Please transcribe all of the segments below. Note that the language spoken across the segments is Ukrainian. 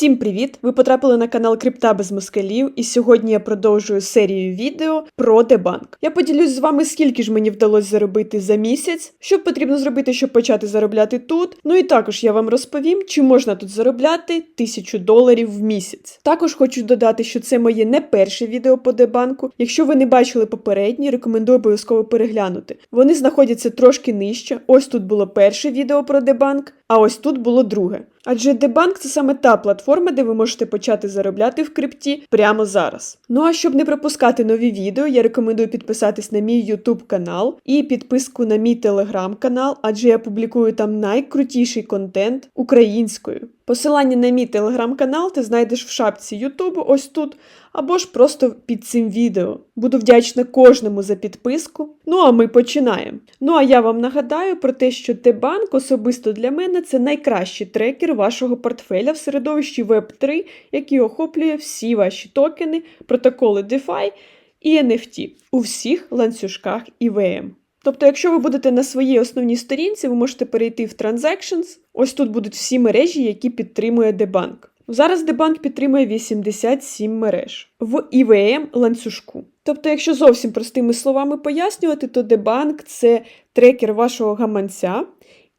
Всім привіт! Ви потрапили на канал Крипта без москалів, і сьогодні я продовжую серію відео про дебанк. Я поділюсь з вами, скільки ж мені вдалося заробити за місяць, що потрібно зробити, щоб почати заробляти тут. Ну і також я вам розповім, чи можна тут заробляти тисячу доларів в місяць. Також хочу додати, що це моє не перше відео по дебанку. Якщо ви не бачили попередні, рекомендую обов'язково переглянути. Вони знаходяться трошки нижче. Ось тут було перше відео про дебанк, а ось тут було друге. Адже дебанк це саме та платформа, де ви можете почати заробляти в крипті прямо зараз. Ну а щоб не пропускати нові відео, я рекомендую підписатись на мій YouTube канал і підписку на мій телеграм канал, адже я публікую там найкрутіший контент українською. Посилання на мій телеграм-канал ти знайдеш в шапці Ютубу ось тут, або ж просто під цим відео. Буду вдячна кожному за підписку. Ну а ми починаємо. Ну а я вам нагадаю про те, що Т-банк особисто для мене це найкращий трекер вашого портфеля в середовищі Web3, який охоплює всі ваші токени, протоколи DeFi і NFT у всіх ланцюжках ІВМ. Тобто, якщо ви будете на своїй основній сторінці, ви можете перейти в Transactions. Ось тут будуть всі мережі, які підтримує Дебанк. Зараз Дебанк підтримує 87 мереж в ІВМ ланцюжку. Тобто, якщо зовсім простими словами пояснювати, то Дебанк це трекер вашого гаманця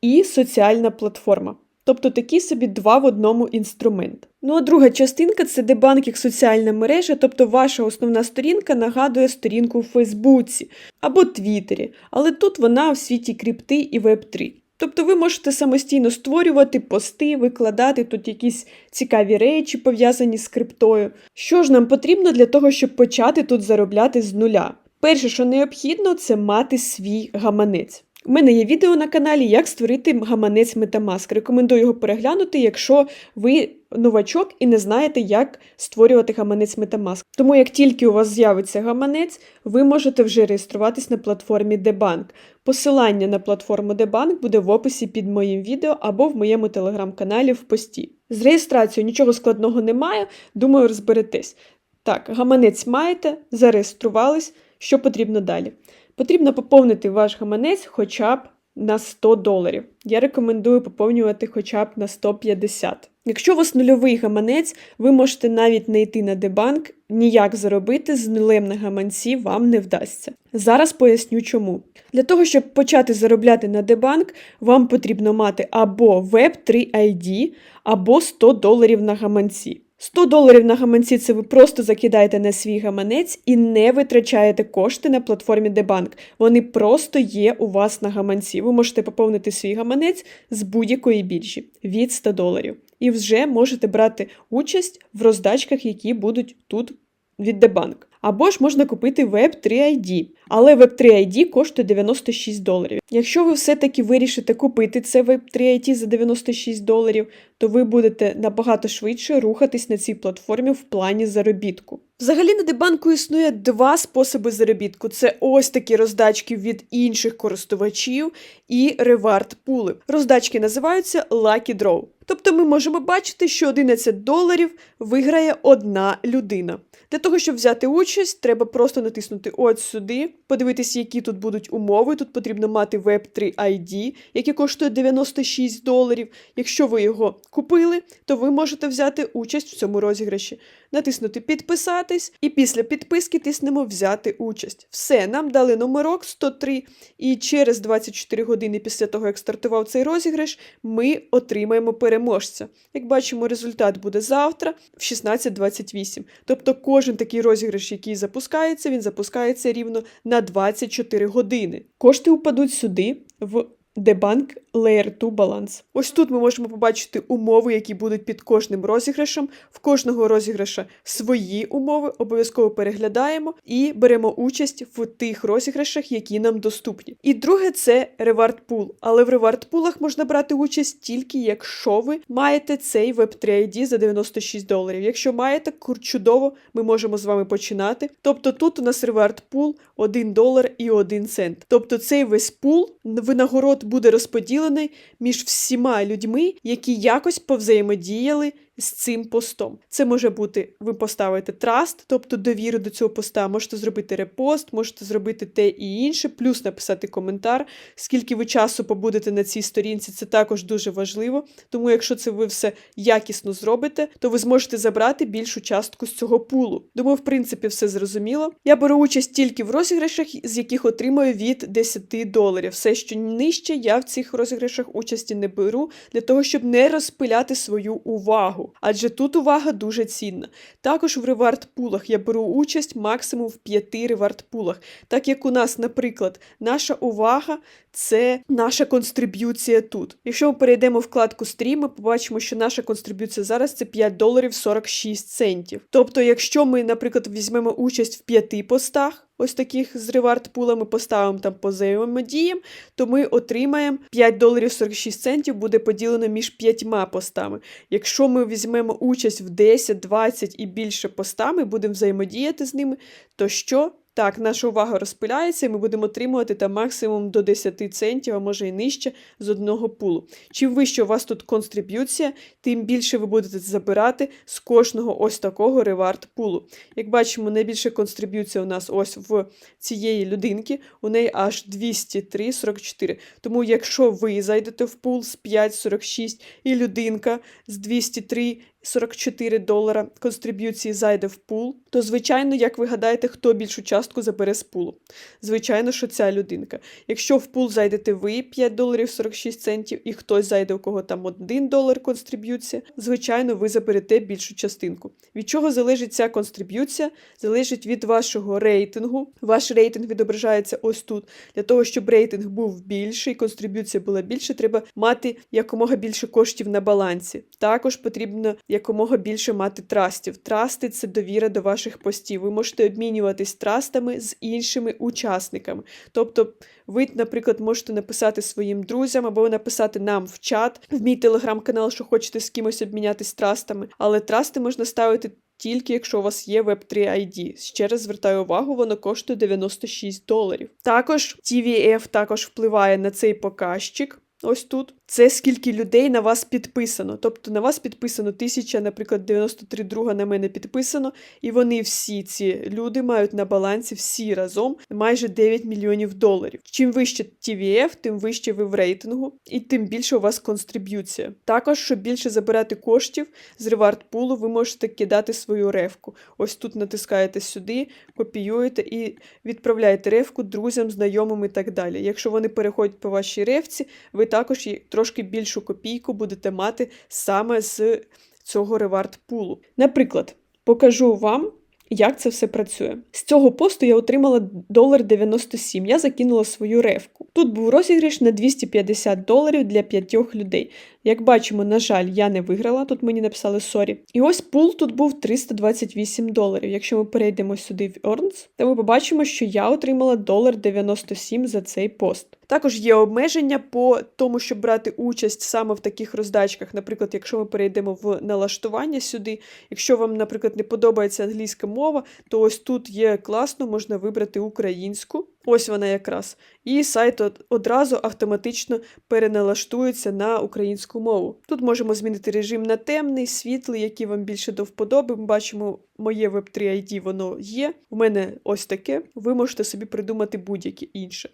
і соціальна платформа. Тобто такий собі два в одному інструмент. Ну а друга частинка це дебанк-соціальна мережа, тобто ваша основна сторінка нагадує сторінку у Фейсбуці або Твіттері, але тут вона в світі крипти і Web3. Тобто ви можете самостійно створювати пости, викладати тут якісь цікаві речі, пов'язані з криптою. Що ж нам потрібно для того, щоб почати тут заробляти з нуля? Перше, що необхідно, це мати свій гаманець. У мене є відео на каналі, як створити гаманець Metamask. Рекомендую його переглянути, якщо ви новачок і не знаєте, як створювати гаманець Metamask. Тому як тільки у вас з'явиться гаманець, ви можете вже реєструватись на платформі Дебанк. Посилання на платформу Дебанк буде в описі під моїм відео або в моєму телеграм-каналі в пості. З реєстрацією нічого складного немає, думаю, розберетесь. Так, гаманець маєте, зареєструвались, що потрібно далі. Потрібно поповнити ваш гаманець хоча б на 100 доларів. Я рекомендую поповнювати хоча б на 150. Якщо у вас нульовий гаманець, ви можете навіть не йти на дебанк, ніяк заробити з нулем на гаманці вам не вдасться. Зараз поясню чому. Для того, щоб почати заробляти на дебанк, вам потрібно мати або Web3 ID, або 100 доларів на гаманці. 100 доларів на гаманці це ви просто закидаєте на свій гаманець і не витрачаєте кошти на платформі Дебанк. Вони просто є у вас на гаманці. Ви можете поповнити свій гаманець з будь-якої біржі від 100 доларів. І вже можете брати участь в роздачках, які будуть тут від Дебанк. Або ж можна купити Web3 ID, але Web3 ID коштує 96 доларів. Якщо ви все-таки вирішите купити це Web3 ID за 96 доларів, то ви будете набагато швидше рухатись на цій платформі в плані заробітку. Взагалі на дебанку існує два способи заробітку: це ось такі роздачки від інших користувачів і ревард пули. Роздачки називаються Lucky Draw. Тобто ми можемо бачити, що 11 доларів виграє одна людина. Для того, щоб взяти участь, треба просто натиснути от сюди, подивитися, які тут будуть умови. Тут потрібно мати Web3 ID, яке коштує 96 доларів. Якщо ви його купили, то ви можете взяти участь в цьому розіграші. Натиснути Підписатись, і після підписки тиснемо Взяти участь. Все, нам дали номерок 103, і через 24 години після того, як стартував цей розіграш, ми отримаємо переможця. Як бачимо, результат буде завтра в 16.28. Тобто кожен такий розіграш, який запускається, він запускається рівно на 24 години. Кошти упадуть сюди в Дебанк Layer 2 баланс. Ось тут ми можемо побачити умови, які будуть під кожним розіграшем. В кожного розіграша свої умови, обов'язково переглядаємо і беремо участь в тих розіграшах, які нам доступні. І друге це Reward Pool. Але в Reward пулах можна брати участь тільки якщо ви маєте цей Web3 ID за 96 доларів. Якщо маєте, чудово, ми можемо з вами починати. Тобто тут у нас Reward Pool 1 долар і 1 цент. Тобто цей весь пул винагород буде розподілений між всіма людьми, які якось повзаємодіяли з цим постом. Це може бути, ви поставите траст, тобто довіру до цього поста, можете зробити репост, можете зробити те і інше, плюс написати коментар. Скільки ви часу побудете на цій сторінці, це також дуже важливо. Тому, якщо це ви все якісно зробите, то ви зможете забрати більшу частку з цього пулу. Думаю, в принципі, все зрозуміло. Я беру участь тільки в розіграшах, з яких отримую від 10 доларів. Все, що нижче, я в цих розіграшах участі не беру для того, щоб не розпиляти свою увагу. Адже тут увага дуже цінна. Також в ревард пулах я беру участь максимум в 5 ревард пулах. Так як у нас, наприклад, наша увага це наша констриб'юція тут. Якщо ми перейдемо в вкладку стрім, ми побачимо, що наша констриб'юція зараз це 5 доларів 46 центів. Тобто, якщо ми, наприклад, візьмемо участь в п'яти постах. Ось таких з ревард пулами поставимо там по взаємодіям, то ми отримаємо 5 доларів 46 центів буде поділено між п'ятьма постами. Якщо ми візьмемо участь в 10, 20 і більше постами, будемо взаємодіяти з ними, то що? Так, наша увага розпиляється, і ми будемо отримувати там максимум до 10 центів, а може і нижче з одного пулу. Чим вище у вас тут констриб'юція, тим більше ви будете забирати з кожного ось такого ревард пулу. Як бачимо, найбільша констриб'юція у нас ось в цієї людинки, у неї аж 203,44. Тому, якщо ви зайдете в пул з 5,46 і людинка з 203 44 долара констриб'юції зайде в пул, то, звичайно, як ви гадаєте, хто більшу частку забере з пулу? Звичайно, що ця людинка. Якщо в пул зайдете ви 5 доларів 46 центів, і хтось зайде, у кого там 1 долар констриб'юція, звичайно, ви заберете більшу частинку. Від чого залежить ця констриб'юція? Залежить від вашого рейтингу. Ваш рейтинг відображається ось тут. Для того, щоб рейтинг був більший, констриб'юція була більше, треба мати якомога більше коштів на балансі. Також потрібно якомога більше мати трастів. Трасти це довіра до ваших постів. Ви можете обмінюватись трастами з іншими учасниками. Тобто, ви, наприклад, можете написати своїм друзям або написати нам в чат, в мій телеграм-канал, що хочете з кимось обмінятись трастами, але трасти можна ставити. Тільки якщо у вас є Web3 ID. Ще раз звертаю увагу, воно коштує 96 доларів. Також TVF також впливає на цей показчик. Ось тут. Це скільки людей на вас підписано. Тобто на вас підписано 1000, наприклад, 93 друга на мене підписано, і вони всі ці люди мають на балансі всі разом майже 9 мільйонів доларів. Чим вище TVF, тим вище ви в рейтингу, і тим більше у вас констриб'юція. Також, щоб більше забирати коштів з ревард пулу, ви можете кидати свою ревку. Ось тут натискаєте сюди, копіюєте і відправляєте ревку друзям, знайомим і так далі. Якщо вони переходять по вашій ревці, ви також трошки більшу копійку будете мати саме з цього ревард пулу. Наприклад, покажу вам. Як це все працює? З цього посту я отримала долар 97. Я закинула свою ревку. Тут був розіграш на 250 доларів для п'ятьох людей. Як бачимо, на жаль, я не виграла, тут мені написали сорі. І ось пул тут був 328 доларів. Якщо ми перейдемо сюди в Earns, то ми побачимо, що я отримала долар 97 за цей пост. Також є обмеження по тому, щоб брати участь саме в таких роздачках. Наприклад, якщо ми перейдемо в налаштування сюди, якщо вам, наприклад, не подобається англійська мова, то ось тут є класно, можна вибрати українську. Ось вона якраз. І сайт одразу автоматично переналаштується на українську мову. Тут можемо змінити режим на темний, світлий, який вам більше до вподоби. Ми бачимо, моє Web3 ID воно є. У мене ось таке. Ви можете собі придумати будь-яке інше.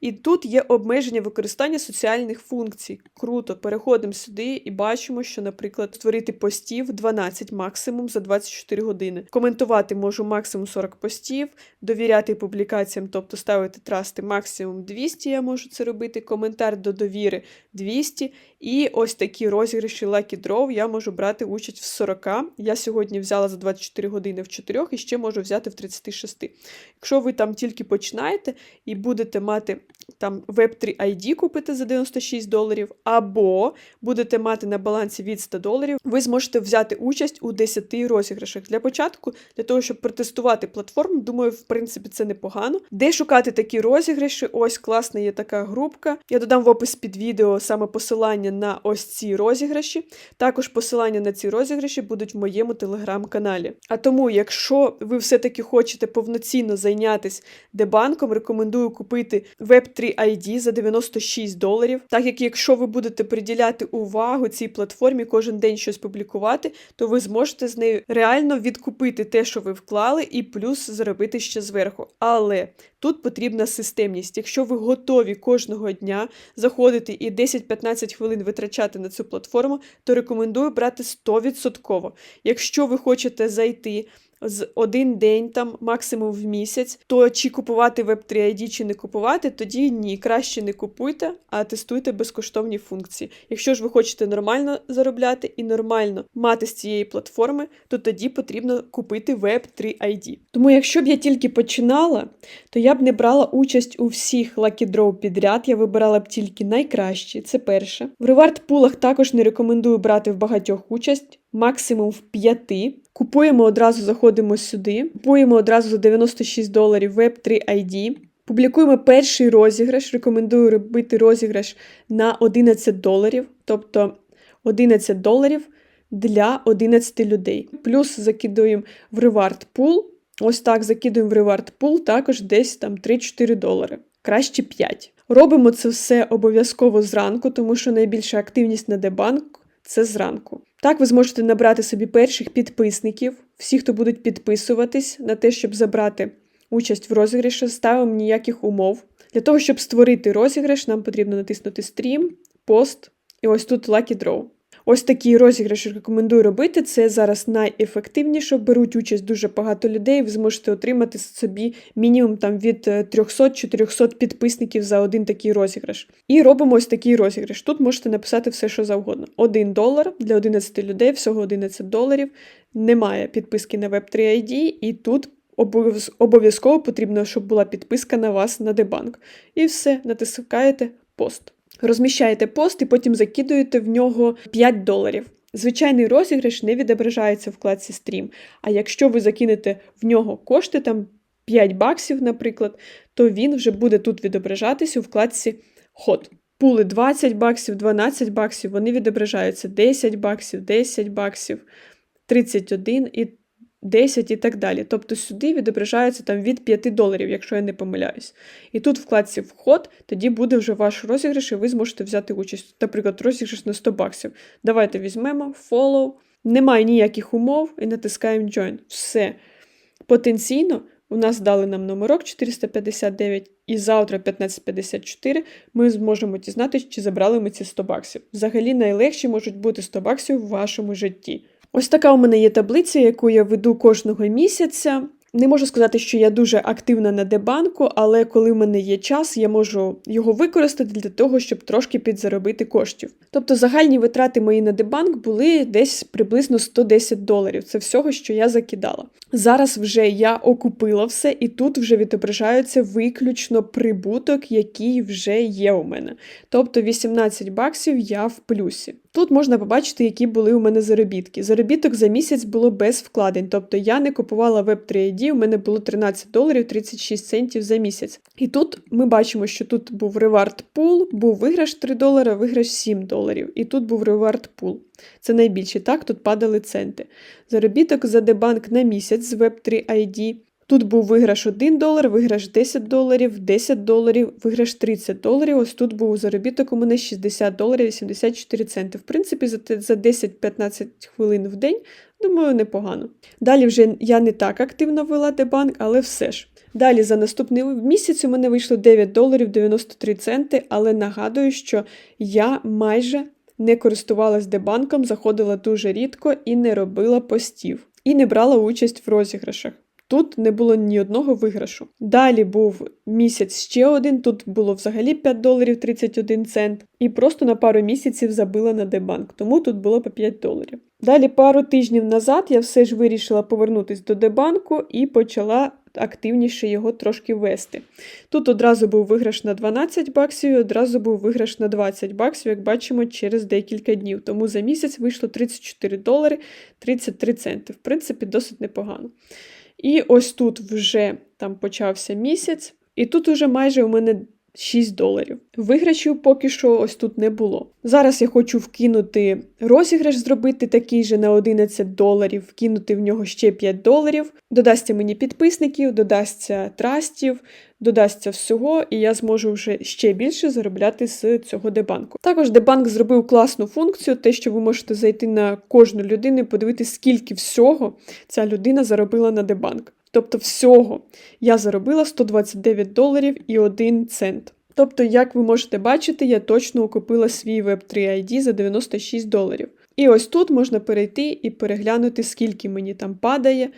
І тут є обмеження використання соціальних функцій. Круто, переходимо сюди і бачимо, що, наприклад, створити постів 12 максимум за 24 години. Коментувати можу максимум 40 постів, довіряти публікаціям, тобто ставити трасти максимум 200, я можу це робити. Коментар до довіри 200. І ось такі розіграші Lucky Draw я можу брати участь в 40. Я сьогодні взяла за 24 години в 4 і ще можу взяти в 36. Якщо ви там тільки починаєте і будете мати там Web3 ID купити за 96 доларів, або будете мати на балансі від 100 доларів, ви зможете взяти участь у 10 розіграшах. Для початку, для того, щоб протестувати платформу, думаю, в принципі, це непогано. Де шукати такі розіграші? Ось класна є така групка. Я додам в опис під відео саме посилання на ось ці розіграші. Також посилання на ці розіграші будуть в моєму телеграм-каналі. А тому, якщо ви все-таки хочете повноцінно зайнятися дебанком, рекомендую купити Web3 ID за 96 доларів. Так як якщо ви будете приділяти увагу цій платформі, кожен день щось публікувати, то ви зможете з нею реально відкупити те, що ви вклали, і плюс заробити ще зверху. Але тут потрібна системність. Якщо ви готові кожного дня заходити і 10-15 хвилин витрачати на цю платформу, то рекомендую брати 100%. Якщо ви хочете зайти з один день, там максимум в місяць, то чи купувати Web3 ID, чи не купувати, тоді ні, краще не купуйте, а тестуйте безкоштовні функції. Якщо ж ви хочете нормально заробляти і нормально мати з цієї платформи, то тоді потрібно купити Web3 ID. Тому, якщо б я тільки починала, то я б не брала участь у всіх Lucky Draw підряд, я вибирала б тільки найкращі, це перше. В ревард пулах також не рекомендую брати в багатьох участь, максимум в п'яти. Купуємо одразу, заходимо сюди, купуємо одразу за 96 доларів Web3 ID. Публікуємо перший розіграш. Рекомендую робити розіграш на 11 доларів, тобто 11 доларів для 11 людей. Плюс закидуємо в ревард пул. Ось так закидуємо в ревард пул також десь там 3-4 долари. Краще 5. Робимо це все обов'язково зранку, тому що найбільша активність на дебанк це зранку. Так, ви зможете набрати собі перших підписників, всі, хто будуть підписуватись на те, щоб забрати участь в розіграші, ставимо ніяких умов. Для того, щоб створити розіграш, нам потрібно натиснути стрім, пост і ось тут Lucky Draw. Ось такий розіграш рекомендую робити. Це зараз найефективніше. Беруть участь дуже багато людей. Ви зможете отримати собі мінімум там від 300-400 підписників за один такий розіграш. І робимо ось такий розіграш. Тут можете написати все, що завгодно. 1 долар для 11 людей, всього 11 доларів. Немає підписки на Web3 ID, і тут обов'язково потрібно, щоб була підписка на вас на дебанк. І все, натискаєте пост. Розміщаєте пост і потім закидуєте в нього 5 доларів. Звичайний розіграш не відображається в вкладці стрім. А якщо ви закинете в нього кошти, там 5 баксів, наприклад, то він вже буде тут відображатись у вкладці ход. Пули 20 баксів, 12 баксів, вони відображаються 10 баксів, 10 баксів, 31 і 10 і так далі. Тобто сюди відображається там від 5 доларів, якщо я не помиляюсь. І тут вкладці вход, тоді буде вже ваш розіграш, і ви зможете взяти участь. Наприклад, розіграш на 100 баксів. Давайте візьмемо follow. Немає ніяких умов і натискаємо Join. Все. Потенційно. У нас дали нам номерок 459, і завтра 1554 ми зможемо дізнатися, чи забрали ми ці 100 баксів. Взагалі найлегші можуть бути 100 баксів в вашому житті. Ось така у мене є таблиця, яку я веду кожного місяця. Не можу сказати, що я дуже активна на дебанку, але коли в мене є час, я можу його використати для того, щоб трошки підзаробити коштів. Тобто загальні витрати мої на дебанк були десь приблизно 110 доларів. Це всього, що я закидала. Зараз вже я окупила все, і тут вже відображається виключно прибуток, який вже є у мене. Тобто 18 баксів я в плюсі. Тут можна побачити, які були у мене заробітки. Заробіток за місяць було без вкладень, тобто я не купувала Web3 ID, у мене було 13 доларів 36 центів за місяць. І тут ми бачимо, що тут був ревард пул, був виграш 3 долари, виграш 7 доларів. І тут був ревард пул. Це найбільше, так, тут падали центи. Заробіток за дебанк на місяць з Web3 ID Тут був виграш 1 долар, виграш 10 доларів, 10 доларів, виграш 30 доларів. Ось тут був заробіток у мене 60 доларів 84 центи. В принципі, за 10-15 хвилин в день, думаю, непогано. Далі вже я не так активно вела дебанк, але все ж. Далі за наступний місяць у мене вийшло 9 доларів 93 центи, але нагадую, що я майже не користувалась дебанком, заходила дуже рідко і не робила постів, і не брала участь в розіграшах. Тут не було ні одного виграшу. Далі був місяць ще один, тут було взагалі 5 доларів 31 цент, і просто на пару місяців забила на дебанк, тому тут було по 5 доларів. Далі пару тижнів назад я все ж вирішила повернутися до дебанку і почала активніше його трошки вести. Тут одразу був виграш на 12 баксів, і одразу був виграш на 20 баксів, як бачимо, через декілька днів. Тому за місяць вийшло 34 долари 33 центи. В принципі, досить непогано. І ось тут вже там почався місяць, і тут уже майже у мене 6 доларів. Виграшів поки що ось тут не було. Зараз я хочу вкинути розіграш, зробити такий же на 11 доларів, вкинути в нього ще 5 доларів. Додасться мені підписників, додасться трастів, додасться всього, і я зможу вже ще більше заробляти з цього дебанку. Також дебанк зробив класну функцію, те, що ви можете зайти на кожну людину і подивитися, скільки всього ця людина заробила на дебанк. Тобто всього я заробила 129 доларів і 1 цент. Тобто, як ви можете бачити, я точно окупила свій Web3 ID за 96 доларів. І ось тут можна перейти і переглянути, скільки мені там падає,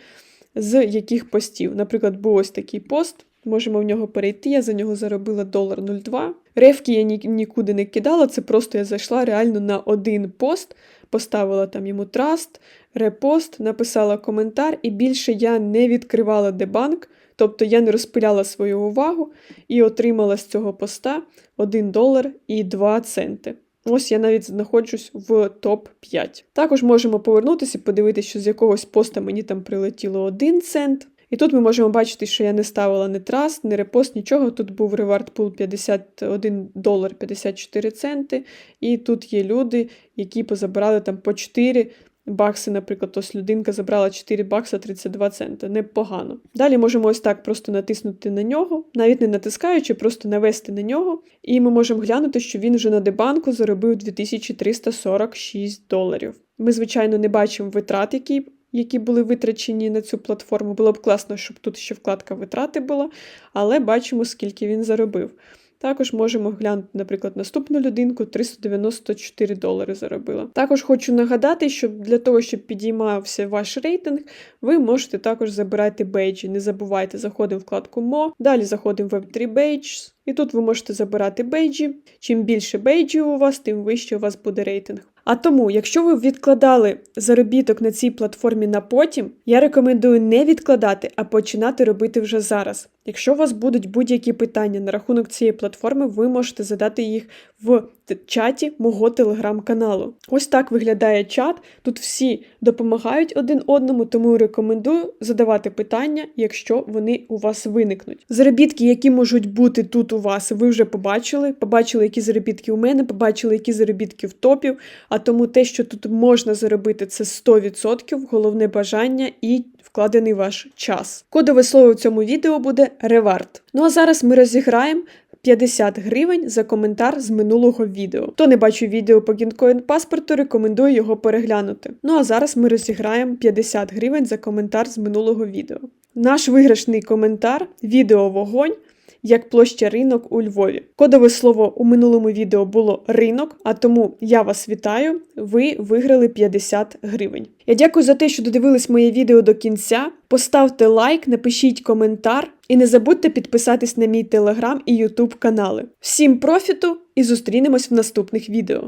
з яких постів. Наприклад, був ось такий пост. Можемо в нього перейти, я за нього заробила долар 0,2. Ревки я ні, нікуди не кидала, це просто я зайшла реально на один пост, поставила там йому траст, репост, написала коментар, і більше я не відкривала дебанк, тобто я не розпиляла свою увагу і отримала з цього поста 1 долар і 2 центи. Ось я навіть знаходжусь в топ-5. Також можемо повернутися подивитися, що з якогось поста мені там прилетіло 1 цент. І тут ми можемо бачити, що я не ставила ні траст, ні репост, нічого. Тут був ревард пул 51 долар 54 центи. І тут є люди, які позабирали там по 4 бакси, наприклад, ось людинка забрала 4 бакса 32 цента. Непогано. Далі можемо ось так просто натиснути на нього, навіть не натискаючи, просто навести на нього. І ми можемо глянути, що він вже на дебанку заробив 2346 доларів. Ми, звичайно, не бачимо витрат, які. Які були витрачені на цю платформу. Було б класно, щоб тут ще вкладка витрати була, але бачимо, скільки він заробив. Також можемо глянути, наприклад, наступну людинку 394 долари заробила. Також хочу нагадати, що для того, щоб підіймався ваш рейтинг, ви можете також забирати бейджі. Не забувайте, заходимо в вкладку Мо, далі заходимо в Web3 Badges, і тут ви можете забирати бейджі. Чим більше бейджів у вас, тим вище у вас буде рейтинг. А тому, якщо ви відкладали заробіток на цій платформі на потім, я рекомендую не відкладати, а починати робити вже зараз. Якщо у вас будуть будь-які питання на рахунок цієї платформи, ви можете задати їх в чаті мого телеграм-каналу. Ось так виглядає чат. Тут всі допомагають один одному, тому рекомендую задавати питання, якщо вони у вас виникнуть. Заробітки, які можуть бути тут у вас, ви вже побачили. Побачили, які заробітки у мене, побачили, які заробітки в топів. А тому те, що тут можна заробити, це 100%, головне бажання і вкладений ваш час. Кодове слово в цьому відео буде ревард. Ну а зараз ми розіграємо 50 гривень за коментар з минулого відео. Хто не бачив відео по гінкоін паспорту, рекомендую його переглянути. Ну а зараз ми розіграємо 50 гривень за коментар з минулого відео. Наш виграшний коментар відео вогонь. Як площа ринок у Львові. Кодове слово у минулому відео було ринок, а тому я вас вітаю. Ви виграли 50 гривень. Я дякую за те, що додивились моє відео до кінця. Поставте лайк, напишіть коментар і не забудьте підписатись на мій телеграм і ютуб канали. Всім профіту і зустрінемось в наступних відео.